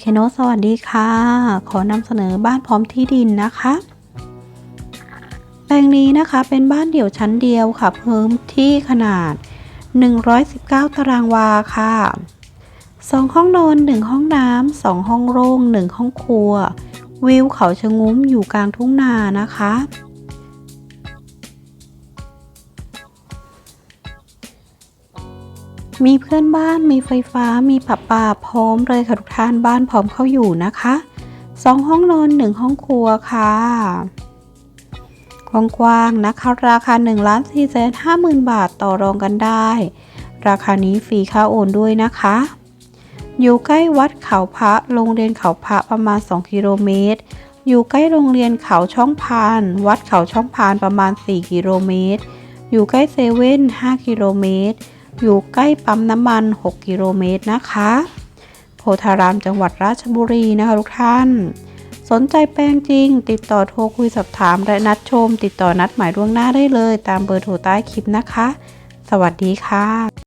เคโนสวัสดีค่ะ ขอนำเสนอบ้านพร้อมที่ดินนะคะ แปลงนี้นะคะเป็นบ้านเดี่ยวชั้นเดียวค่ะเพิ่มที่ขนาด 119 ตารางวาค่ะ 2 ห้องนอน 1 ห้องน้ำ2ห้องโล่ง1 ห้องครัว วิวเขาชะงุ้มอยู่กลางทุ่งนานะคะ มีเพื่อนบ้านมีไฟฟ้ามีปรับปาพร้อมเลยค่ะทุกท่านบ้านพร้อมเข้าอยู่นะคะสองห้องนอนหนึ่งห้องครัวค่ะกว้างๆนะคะ ราคา1ล้าน4แสน5หมื่นบาทต่อรองกันได้ ราคานี้ฟรีค่าโอนด้วยนะคะ อยู่ใกล้วัดเขาพระโรงเรียนเขาพระประมาณ 2 กิโลเมตร อยู่ใกล้โรงเรียนเขาช่องพาน วัดเขาช่องพานประมาณ 4 กิโลเมตร อยู่ใกล้เซเว่น5กิโลเมตร อยู่ใกล้ปั๊มน้ำมัน 6 กิโลเมตรนะคะ โพธารามจังหวัดราชบุรีนะคะทุกท่าน สนใจแปลงจริง ติดต่อโทรคุยสอบถามและนัดชม ติดต่อนัดหมายล่วงหน้าได้เลย ตามเบอร์โทรใต้คลิปนะคะ สวัสดีค่ะ